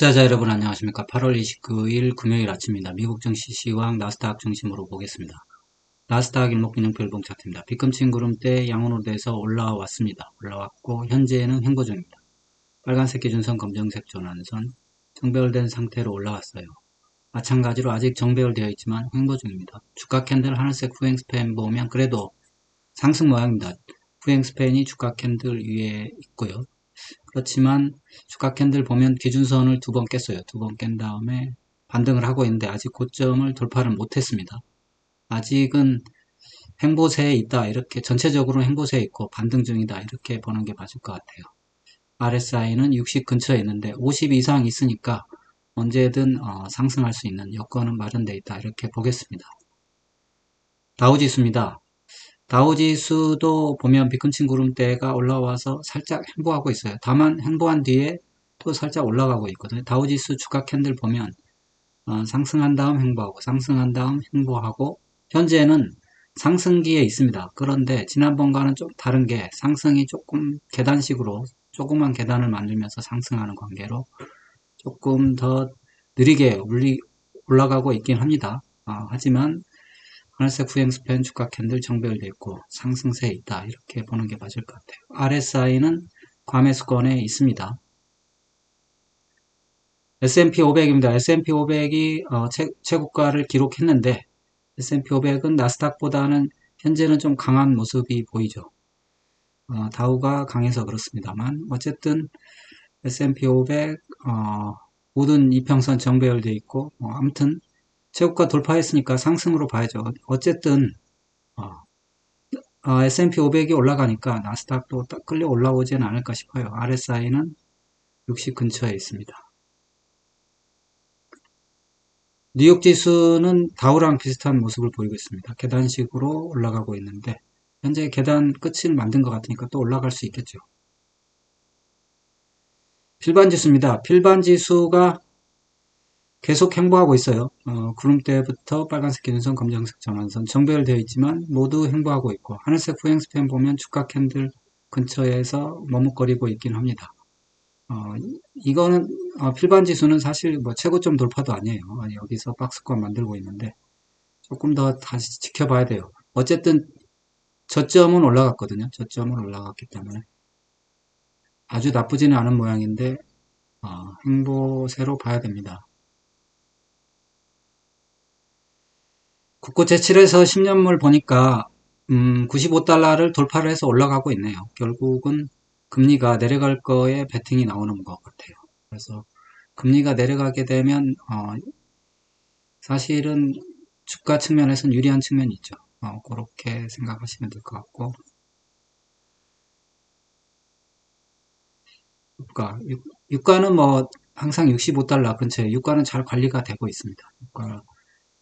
투자자 여러분 안녕하십니까? 8월 29일 금요일 아침입니다. 미국 증시 시황 나스닥 중심으로 보겠습니다. 나스닥 일목균형별 봉 차트입니다. 비금층 구름대 양원으로 돼서 올라왔습니다. 올라왔고 현재는 횡보 중입니다. 빨간색 기준선 검정색 전환선 정배열된 상태로 올라왔어요. 마찬가지로 아직 정배열되어 있지만 횡보 중입니다. 주가 캔들 하늘색 후행 스팬 보면 그래도 상승 모양입니다. 후행 스팬이 주가 캔들 위에 있고요 그렇지만 주가 캔들 보면 기준선을 두 번 깼어요. 두 번 깬 다음에 반등을 하고 있는데 아직 고점을 돌파를 못했습니다. 아직은 행보세에 있다. 이렇게 전체적으로 행보세에 있고 반등 중이다. 이렇게 보는 게 맞을 것 같아요. RSI는 60 근처에 있는데 50 이상 있으니까 언제든 어, 상승할 수 있는 여건은 마련되어 있다. 이렇게 보겠습니다. 다우지수입니다. 다우지수도 보면 비큰친 구름대가 올라와서 살짝 행보하고 있어요. 다만 행보한 뒤에 또 살짝 올라가고 있거든요. 다우지수 주가 캔들 보면 어, 상승한 다음 행보하고 상승한 다음 행보하고 현재는 상승기에 있습니다. 그런데 지난번과는 좀 다른 게 상승이 조금 계단식으로 조그만 계단을 만들면서 상승하는 관계로 조금 더 느리게 올라가고 있긴 합니다. 어, 하지만 하늘색 후행 스팬 주가 캔들 정배열되어 있고 상승세에 있다. 이렇게 보는 게 맞을 것 같아요. RSI는 과매수권에 있습니다. S&P 500입니다. S&P 500이 어, 최, 고가를 기록했는데 S&P 500은 나스닥보다는 현재는 좀 강한 모습이 보이죠. 어, 다우가 강해서 그렇습니다만 어쨌든 S&P 500 어, 모든 이평선 정배열되어 있고 어, 아무튼 최고가 돌파했으니까 상승으로 봐야죠. 어쨌든 어, 어, S&P 500이 올라가니까 나스닥도 끌려 올라오지는 않을까 싶어요. RSI는 60 근처에 있습니다. 뉴욕 지수는 다우랑 비슷한 모습을 보이고 있습니다. 계단식으로 올라가고 있는데 현재 계단 끝을 만든 것 같으니까 또 올라갈 수 있겠죠. 필반 지수입니다. 필반 지수가 계속 행보하고 있어요. 어, 구름대부터 빨간색 기준선, 검정색 전환선 정배열되어 있지만 모두 행보하고 있고 하늘색 후행 스팬 보면 주가 캔들 근처에서 머뭇거리고 있긴 합니다. 어, 이거는 어, 필반 지수는 사실 뭐 최고점 돌파도 아니에요. 여기서 박스권 만들고 있는데 조금 더 다시 지켜봐야 돼요. 어쨌든 저점은 올라갔거든요. 저점은 올라갔기 때문에 아주 나쁘지는 않은 모양인데 어, 행보세로 봐야 됩니다. 국고 제7에서 10년물 보니까 음, 95달러를 돌파를 해서 올라가고 있네요. 결국은 금리가 내려갈 거에 베팅이 나오는 것 같아요. 그래서 금리가 내려가게 되면 어, 사실은 주가 측면에서는 유리한 측면이 있죠. 어, 그렇게 생각하시면 될 것 같고 유가, 유가는 뭐 항상 65달러 근처에 유가는 잘 관리가 되고 있습니다. 유가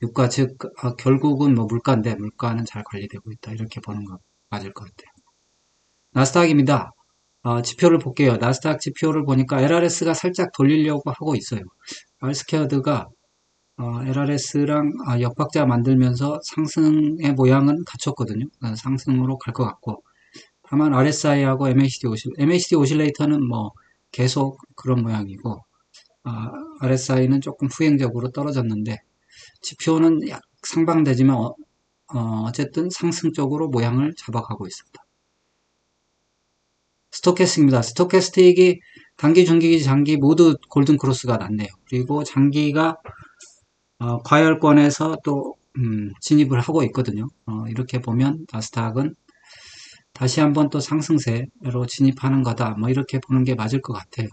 유가 즉 어, 결국은 뭐 물가인데 물가는 잘 관리되고 있다 이렇게 보는 거 맞을 것 같아요. 나스닥입니다. 어, 지표를 볼게요. 나스닥 지표를 보니까 LRS가 살짝 돌리려고 하고 있어요. 알스케어드가 어, LRS랑 아, 역박자 만들면서 상승의 모양은 갖췄거든요. 어, 상승으로 갈 것 같고 다만 RSI하고 MACD 오실 MACD 오실레이터는 뭐 계속 그런 모양이고 아, RSI는 조금 후행적으로 떨어졌는데 지표는 약 상방되지만 어, 어 쨌든 상승 적으로 모양을 잡아가고 있습니다. 스토캐스틱입니다. 스토캐스틱이 단기, 중기, 장기 모두 골든 크로스가 났네요. 그리고 장기가 어, 과열권에서 또 음, 진입을 하고 있거든요. 어, 이렇게 보면 나스닥은 다시 한번 또 상승세로 진입하는 거다. 뭐 이렇게 보는 게 맞을 것 같아요.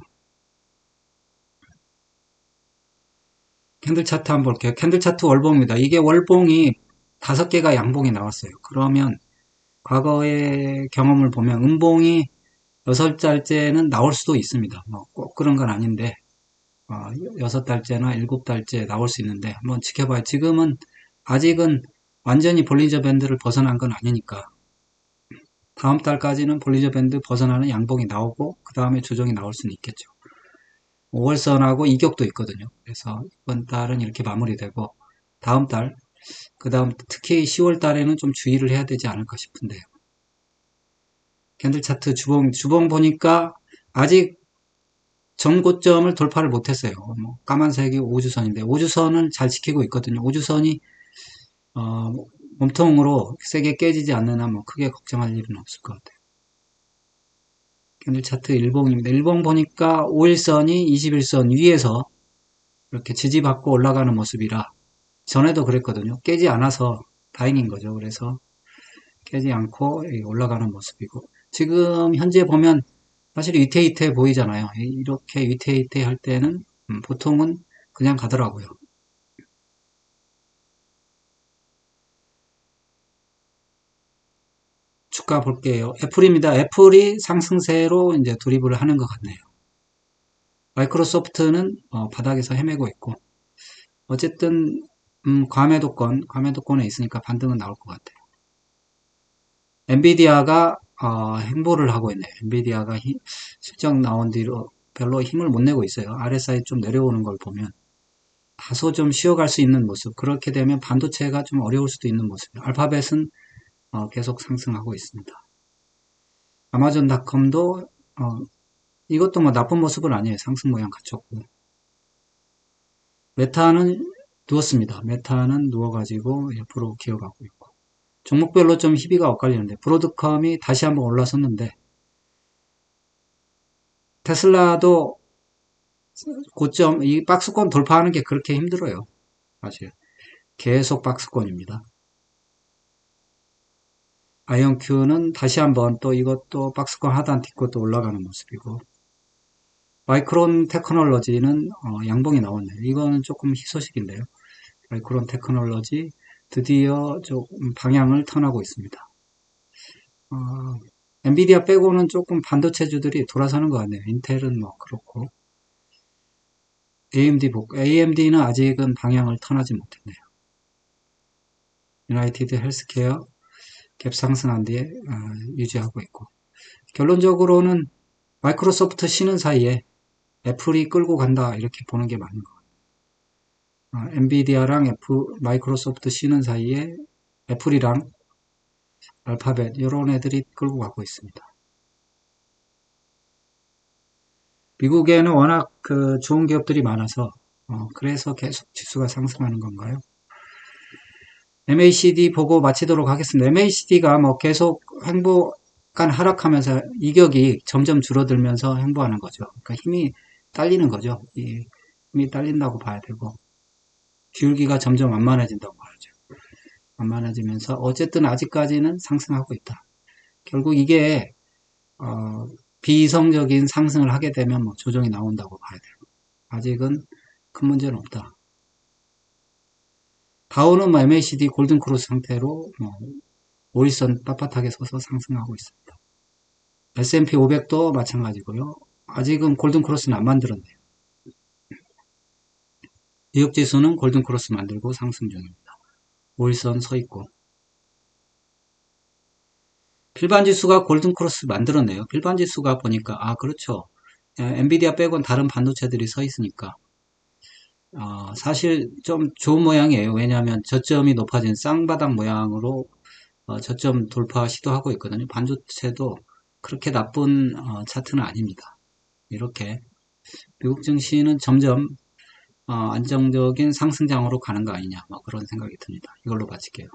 캔들 차트 한번 볼게요. 캔들 차트 월봉입니다. 이게 월봉이 다섯 개가 양봉이 나왔어요. 그러면 과거의 경험을 보면 음봉이 여섯 달째는 나올 수도 있습니다. 뭐 꼭 그런 건 아닌데 어, 여섯 달째나 일곱 달째 나올 수 있는데 한번 지켜봐요. 지금은 아직은 완전히 볼리저 밴드를 벗어난 건 아니니까 다음 달까지는 볼리저 밴드 벗어나는 양봉이 나오고 그 다음에 조정이 나올 수는 있겠죠. 5월선하고 이격도 있거든요. 그래서 이번 달은 이렇게 마무리되고 다음 달, 그 다음 특히 10월 달에는 좀 주의를 해야 되지 않을까 싶은데요. 캔들 차트 주봉, 주봉 보니까 아직 전고점을 돌파를 못했어요. 뭐 까만색이 5주선인데 5주선은 잘 지키고 있거든요. 5주선이 어, 몸통으로 세게 깨지지 않는 한뭐 크게 걱정할 일은 없을 것 같아요. 캔들 차트 일봉입니다. 일봉 보니까 5일선이 21선 위에서 이렇게 지지받고 올라가는 모습이라 전에도 그랬거든요. 깨지 않아서 다행인 거죠. 그래서 깨지 않고 올라가는 모습이고 지금 현재 보면 사실 위태위태 보이잖아요. 이렇게 위태위태 할 때는 음, 보통은 그냥 가더라고요. 주가 볼게요. 애플입니다. 애플이 상승세로 이제 돌입을 하는 것 같네요. 마이크로소프트는 어, 바닥에서 헤매고 있고 어쨌든 음, 과매도권, 과매도권에 있으니까 반등은 나올 것 같아요. 엔비디아가 어, 행보를 하고 있네요. 엔비디아가 히, 실적 나온 뒤로 별로 힘을 못 내고 있어요. RSI 좀 내려오는 걸 보면 다소 좀 쉬어갈 수 있는 모습. 그렇게 되면 반도체가 좀 어려울 수도 있는 모습. 알파벳은 어, 계속 상승하고 있습니다. 아마존닷컴도 어, 이것도 뭐 나쁜 모습은 아니에요. 상승 모양 갖췄고. 메타는 누웠습니다. 메타는 누워가지고 옆으로 기어가고 있고. 종목별로 좀 희비가 엇갈리는데 브로드컴이 다시 한번 올라섰는데 테슬라도 고점 이 박스권 돌파하는 게 그렇게 힘들어요. 사실 계속 박스권입니다. 아이언큐는 다시 한번 또 이것도 박스권 하단 또 올라가는 모습이고 마이크론 테크놀로지는 어, 양봉이 나왔네요. 이거는 조금 희소식인데요. 마이크론 테크놀로지 드디어 조금 방향을 턴하고 있습니다. 어, 엔비디아 빼고는 조금 반도체주들이 돌아서는 것 같네요. 인텔은 뭐 그렇고 AMD 복 AMD는 아직은 방향을 턴하지 못했네요. 유나이티드 헬스케어 갭 상승한 뒤에 어, 유지하고 있고 결론적으로는 마이크로소프트 쉬는 사이에 애플이 끌고 간다 이렇게 보는 게 맞는 것 같아요. 어, 엔비디아랑 애플, 마이크로소프트 쉬는 사이에 애플이랑 알파벳 이런 애들이 끌고 가고 있습니다. 미국에는 워낙 그 좋은 기업들이 많아서 어, 그래서 계속 지수가 상승하는 건가요? MACD 보고 마치도록 하겠습니다. MACD가 뭐 계속 행보간 하락하면서 이격이 점점 줄어들면서 행보하는 거죠. 그러니까 힘이 딸리는 거죠. 이 힘이 딸린다고 봐야 되고 기울기가 점점 완만해진다고 봐야죠. 완만해지면서 어쨌든 아직까지는 상승하고 있다. 결국 이게 어, 비이성적인 상승을 하게 되면 뭐 조정이 나온다고 봐야 돼요. 아직은 큰 문제는 없다. 다우는 뭐 MACD 골든크로스 상태로 뭐 5일선 빳빳하게 서서 상승하고 있습니다. S&P 500도 마찬가지고요. 아직은 골든크로스는 안 만들었네요. 뉴욕지수는 골든크로스 만들고 상승 중입니다. 5일선 서 있고 필반지수가 골든크로스 만들었네요. 필반지수가 보니까 아 그렇죠. 엔비디아 빼곤 다른 반도체들이 서 있으니까 어, 사실 좀 좋은 모양이에요. 왜냐하면 저점이 높아진 쌍바닥 모양으로 어, 저점 돌파 시도하고 있거든요. 반도체도 그렇게 나쁜 어, 차트는 아닙니다. 이렇게 미국 증시는 점점 어, 안정적인 상승장으로 가는 거 아니냐 뭐 그런 생각이 듭니다. 이걸로 마칠게요.